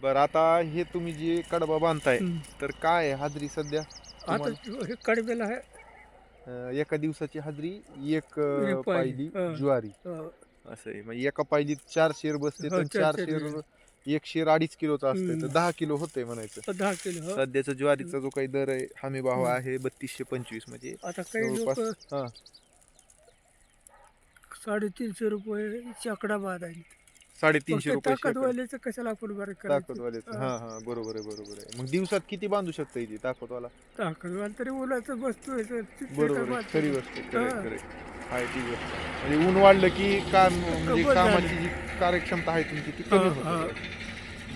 बरं आता हे तुम्ही जे कडबा बांधताय. तर काय आहे हाजरी सध्या आता हे आहे अं, एका दिवसाची हाजरी एक अं, एक पायली, पायली हा. ज्वारी अं, असं आहे म्हणजे एका पायलीत चार शेर बसते हो, तर चार चार शेर शेर एक शेर अडीच किलोचा असते तर हम्म. दहा किलो होते म्हणायचं दहा किलो हो. सध्याचा ज्वारीचा जो काही दर आहे हमी भाव. आहे बत्तीसशे पंचवीस म्हणजे आता काही लोक जवळपास हा साडेतीनशे रुपये चाकडा बाद आहे साडेतीनशे रुपये शेकडा. ताकदवाल्याचं कशाला आपण बरं करायचं ताकदवाले हा. हा बरोबर आहे बरोबर आहे मग दिवसात किती बांधू शकता इथे ताकदवाला ताकदवाला तरी तर तिथे बरोबर आहे बात खरी. गोष्ट आहे, खरं आहे. खरं आहे. आहे ती गोष्ट म्हणजे ऊन वाढलं की काम म्हणजे झालं. कामाची जी कार्यक्षमता आहे तुमची ती कमी हा. होते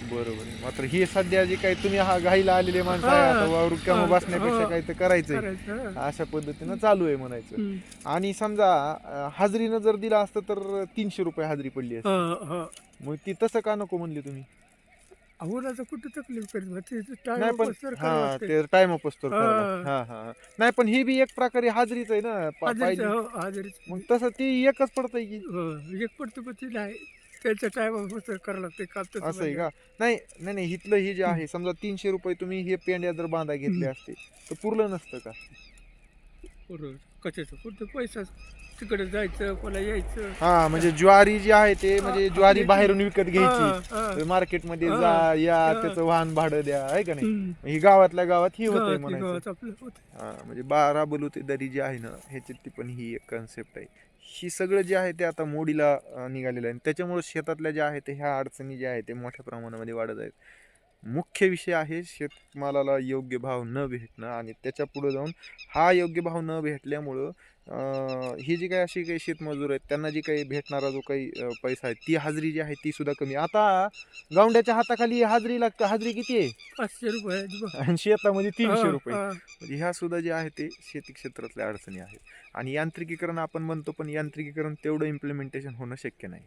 बरोबर आहे मात्र हे सध्या जे काही तुम्ही हा घाईला आलेले माणसं आहे. आता बसण्यापेक्षा. काही तर करायचंय करायचं. अशा पद्धतीनं चालू आहे म्हणायचं. आणि समजा अं, हाजरीनं जर दिला असतं तर तीनशे रुपये हाजरी पडली असती. मग ती तसं का नको म्हणली तुम्ही उन्हाचं कुठं तकलीफ करीत बा. ते ते नाही पण हा लागतंय. ते टाइम अपस्तोर हा. हा हा हा. नाही पण ही बी एक प्रकारे हाजरीच आहे ना पा- हाजरीचं, पाहिली. हो, हाजरीचं. मग तसं ती एकच पडतंय की हो, एक पडतं पण ती नाही त्यांच्या टायमा करावं लागते काम तसं असं आहे म्हणजे. का नाही नाही नाही इथलं हे जे आहे समजा तीनशे रुपये तुम्ही हे पेंड्या जर बांधा घेतले. असते तर पुरलं नसतं का बरोबर कशाचं? कुठं पैसा? तिकडे जायचं कोणा यायचं? हा म्हणजे ज्वारी जी आहे ते म्हणजे ज्वारी बाहेरून विकत घ्यायची. हा. मार्केटमध्ये हा, जा या हा. त्याचं वाहन भाडं द्या आहे का नाही? हम्म. ही गावातल्या गावात ही होते गावात- म्हणायचं. गावात आपलं होतं. हा म्हणजे बारा बलुतेदारी जी आहे ना ह्याच्यात ती पण ही एक कन्सेप्ट आहे. ही सगळं जे आहे ते आता मोडीला अं, निघालेलं आहे. त्याच्यामुळे शेतातल्या ज्या आहेत ह्या अडचणी ज्या आहेत ते मोठ्या प्रमाणामध्ये वाढत आहेत. मुख्य विषय आहे शेतमालाला योग्य भाव न भेटणं आणि त्याच्या पुढे जाऊन हा योग्य भाव न भेटल्यामुळं ही जी काही अशी काही शेतमजूर आहेत त्यांना जी काही भेटणारा जो काही पैसा आहे ती हाजरी जी आहे ती सुद्धा कमी. आता गावंड्याच्या हाताखाली हाजरी लागतं हाजरी किती आहे? पाचशे रुपये. आणि शेतामध्ये तीनशे रुपये. म्हणजे ह्या सुद्धा जे आहे ते शेती क्षेत्रातल्या अडचणी आहेत. आणि यांत्रिकीकरण आपण म्हणतो पण यांत्रिकीकरण तेवढं इम्प्लिमेंटेशन होणं शक्य नाही.